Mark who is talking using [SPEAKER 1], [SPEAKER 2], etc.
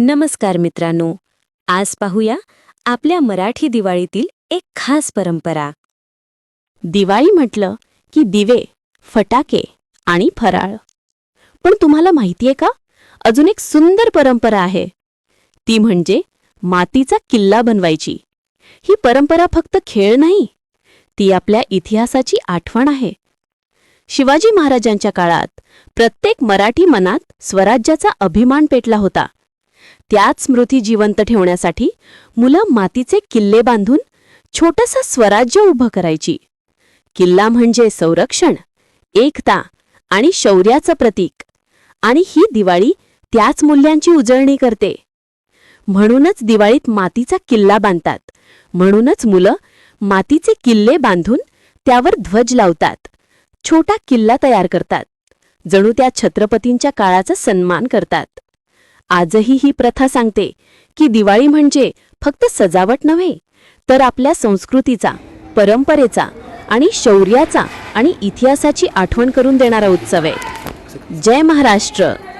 [SPEAKER 1] नमस्कार मित्रांनो आज पाहूया आपल्या मराठी दिवाळीतील एक खास परंपरा.
[SPEAKER 2] दिवाळी म्हटलं की दिवे फटाके आणि फराळ. पण तुम्हाला माहितीये का? अजून एक सुंदर परंपरा आहे. ती म्हणजे मातीचा किल्ला बनवायची. ही परंपरा फक्त खेळ नाही ती आपल्या इतिहासाची आठवण आहे. शिवाजी महाराजांच्या काळात प्रत्येक मराठी मनात स्वराज्याचा अभिमान पेटला होता. त्याच स्मृती जिवंत ठेवण्यासाठी मुलं मातीचे किल्ले बांधून छोटंसं स्वराज्य उभं करायची. किल्ला म्हणजे संरक्षण एकता आणि शौर्याचं प्रतीक. आणि ही दिवाळी त्याच मूल्यांची उजळणी करते. म्हणूनच दिवाळीत मातीचा किल्ला बांधतात. म्हणूनच मुलं मातीचे किल्ले बांधून त्यावर ध्वज लावतात. छोटा किल्ला तयार करतात. जणू त्या छत्रपतींच्या काळाचा सन्मान करतात. आजही ही प्रथा सांगते की दिवाळी म्हणजे फक्त सजावट नव्हे तर आपल्या संस्कृतीचा परंपरेचा आणि शौर्याचा आणि इतिहासाची आठवण करून देणारा उत्सव आहे. जय महाराष्ट्र.